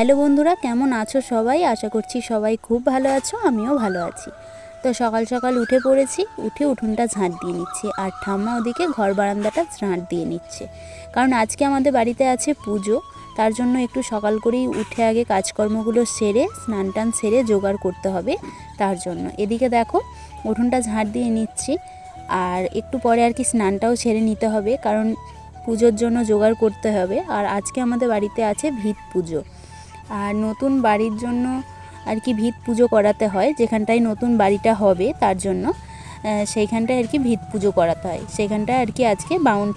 Hello বন্ধুরা, কেমন আছো সবাই? আশা করছি সবাই খুব ভালো আছো, আমিও ভালো আছি। তো সকাল সকাল উঠে পড়েছি, উঠে উঠোনটা ঝাঁট দিয়ে নিচ্ছি আর ঠাম্মা ওদিকে ঘর বারান্দাটা ঝাঁট দিয়ে নিচ্ছে। কারণ আজকে আমাদের বাড়িতে আছে পুজো, তার জন্য একটু সকাল করেই উঠে আগে কাজকর্মগুলো সেরে, স্নান টান সেরে জোগাড় করতে হবে তার জন্য। এদিকে দেখো, উঠোনটা ঝাঁট দিয়ে নিচ্ছি আর একটু পরে আর কি স্নানটাও ছেড়ে নিতে হবে, কারণ পুজোর জন্য জোগাড় করতে হবে। আর আজকে আমাদের বাড়িতে আছে ভিত পুজো আর নতুন বাড়ির জন্য আর কি ভিত পুজো করাতে হয়, যেখানটায় নতুন বাড়িটা হবে তার জন্য সেইখানটায় আর কি ভিত পুজো করাতে হয়। সেখানটায় আর কি আজকে বাউন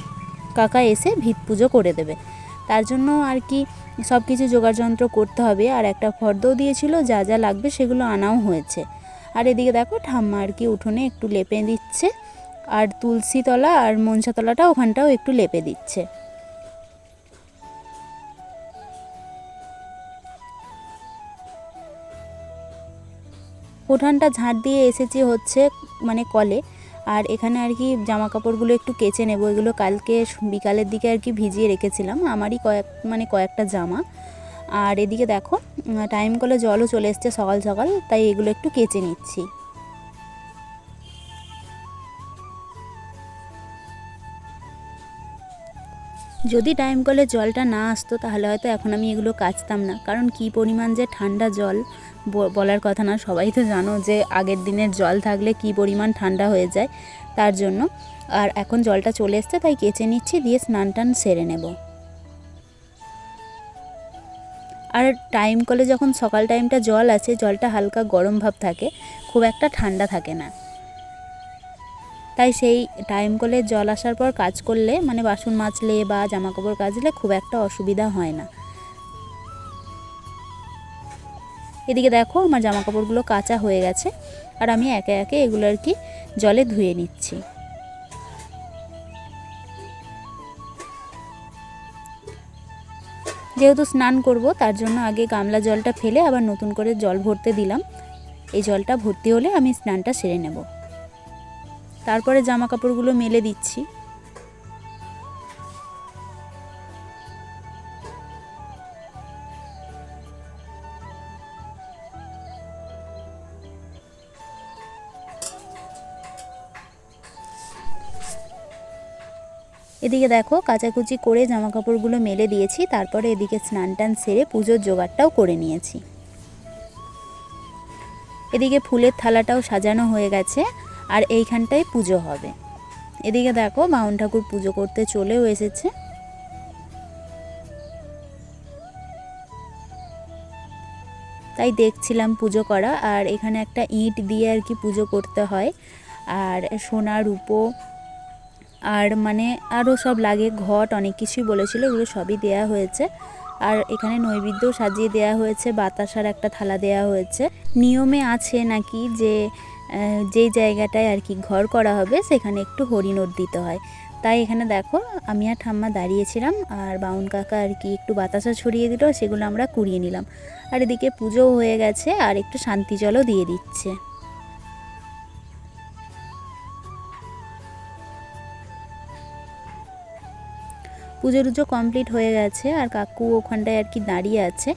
কাকা এসে ভিত পুজো করে দেবে। তার জন্য আর কি সব কিছু যোগাড়যন্ত্র করতে হবে, আর একটা ফর্দও দিয়েছিল, যা যা লাগবে সেগুলো আনাও হয়েছে। আর এদিকে দেখো ঠাম্মা আর কি উঠোনে একটু লেপে দিচ্ছে, আর তুলসী তলা আর মনসা তলাটা ওখানটাও একটু লেপে দিচ্ছে। উঠানটা ঝাঁট দিয়ে এসেছি হচ্ছে মানে কলে। আর এখানে আর কি জামা কাপড়গুলো একটু কেচে নেব। এগুলো কালকে বিকালের দিকে আর কি ভিজিয়ে রেখেছিলাম। আমারই কয়েক মানে কয়েকটা জামা। আর এদিকে দেখো টাইম কলে জলও চলে এসছে সকাল সকাল, তাই এগুলো একটু কেচে নিচ্ছি। যদি টাইম কলে জলটা না আসতো, তাহলে হয়তো এখন আমি এগুলো কাচতাম না। কারণ কি পরিমাণ যে ঠান্ডা জল বলার কথা না, সবাই তো জানো যে আগের দিনের জল থাকলে কি পরিমাণ ঠান্ডা হয়ে যায় তার জন্য। আর এখন জলটা চলে এসছে, তাই কেচে নিচ্ছি, দিয়ে স্নান টান সেরে নেব। আর টাইম কলে যখন সকাল টাইমটা জল আছে জলটা হালকা গরম ভাব থাকে, খুব একটা ঠান্ডা থাকে না। তাই সেই টাইম কলে জল আসার পর কাজ করলে মানে বাসন মাজলে বা জামা কাপড় কাচলে খুব একটা অসুবিধা হয় না। এদিকে দেখো আমার জামা কাপড়গুলো কাঁচা হয়ে গেছে আর আমি একে একে এগুলো আর কি জলে ধুয়ে নিচ্ছি। যেহেতু স্নান করব তার জন্য আগে গামলা জলটা ফেলে আবার নতুন করে জল ভরতে দিলাম। এই জলটা ভর্তি হলে আমি স্নানটা সেরে নেব। তারপরে জামা কাপড়গুলো মেলে দিচ্ছি। এদিকে দেখো কাচাকুচি করে জামা কাপড়গুলো মেলে দিয়েছি, তারপরে এদিকে স্নান টান সেরে পুজোর জোগাড়টাও করে নিয়েছি। এদিকে ফুলের থালাটাও সাজানো হয়ে গেছে আর এইখানটায় পুজো হবে। এদিকে দেখো বাউন ঠাকুর পুজো করতে চলেও এসেছে। তাই দেখছিলাম পুজো করা, আর এখানে একটা ইট দিয়ে আর কি পুজো করতে হয়। আর সোনা, রূপো, আর মানে আরও সব লাগে, ঘট অনেক কিছুই বলেছিল, এগুলো সবই দেয়া হয়েছে। আর এখানে নৈবেদ্যও সাজিয়ে দেয়া হয়েছে, বাতাসার একটা থালা দেয়া হয়েছে। নিয়মে আছে নাকি যে যেই জায়গাটায় আর কি ঘর করা হবে, সেখানে একটু হরিণোট দিতে হয়। তাই এখানে দেখো, আমি আর ঠাম্মা দাঁড়িয়েছিলাম, আর বাউন কাকা আর কি একটু বাতাসা ছড়িয়ে দিল, সেগুলো আমরা কুড়িয়ে নিলাম। আর এদিকে পুজোও হয়ে গেছে, আর একটু শান্তি জলও দিয়ে দিচ্ছে। পুজো টুজো কমপ্লিট হয়ে গেছে, আর কাকু ওখানটায় আর কি দাঁড়িয়ে আছে।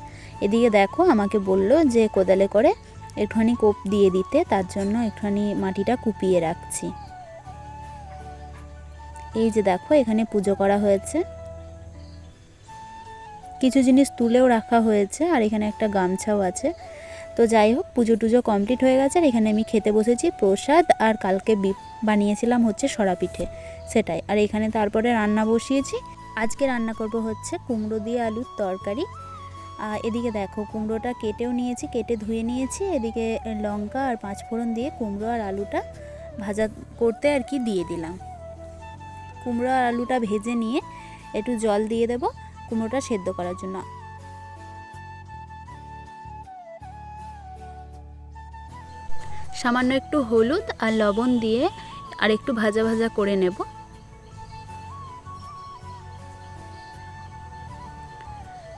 এদিকে দেখো, আমাকে বলল যে কোদালে করে একটুখানি কোপ দিয়ে দিতে, তার জন্য একটুখানি মাটিটা কুপিয়ে রাখছি। এই যে দেখো, এখানে পুজো করা হয়েছে। কিছু জিনিস তুলেও রাখা হয়েছে, আর এখানে একটা গামছাও আছে। তো যাই হোক, পুজো টুজো কমপ্লিট হয়ে গেছে, আর এখানে আমি খেতে বসেছি প্রসাদ, আর কালকে বানিয়েছিলাম হচ্ছে সরা পিঠে সেটাই। আর এখানে তারপরে রান্না বসিয়েছি। আজকে রান্না করব হচ্ছে কুমড়ো দিয়ে আলুর তরকারি। এদিকে দেখো, কুমড়োটা কেটেও নিয়েছি, কেটে ধুয়ে নিয়েছি। এদিকে লঙ্কা আর পাঁচ ফোড়ন দিয়ে কুমড়ো আর আলুটা ভাজা করতে আর কি দিয়ে দিলাম। কুমড়ো আর আলুটা ভেজে নিয়ে একটু জল দিয়ে দেব কুমড়োটা সেদ্ধ করার জন্য। সামান্য একটু হলুদ আর লবণ দিয়ে আর একটু ভাজা ভাজা করে নেব।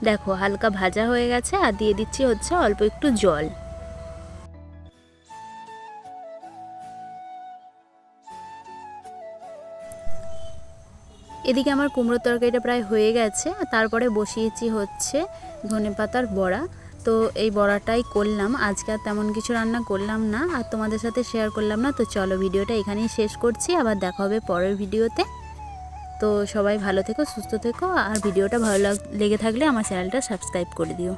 দেখো, হালকা ভাজা হয়ে গেছে আর দিয়ে দিচ্ছি হচ্ছে অল্প একটু জল। এদিকে আমার কুমড়োর তরকারিটা প্রায় হয়ে গেছে তারপরে বসিয়েছি হচ্ছে ধনে পাতার বড়া। তো এই বড়াটাই করলাম, আজকে আর তেমন কিছু রান্না করলাম না, আর তোমাদের সাথে শেয়ার করলাম না। তো চলো ভিডিওটা এখানেই শেষ করছি, আবার দেখা হবে পরের ভিডিওতে। তো সবাই ভালো থেকো, সুস্থ থেকো, আর ভিডিওটা ভালো লেগে থাকলে আমার চ্যানেলটা সাবস্ক্রাইব করে দিও।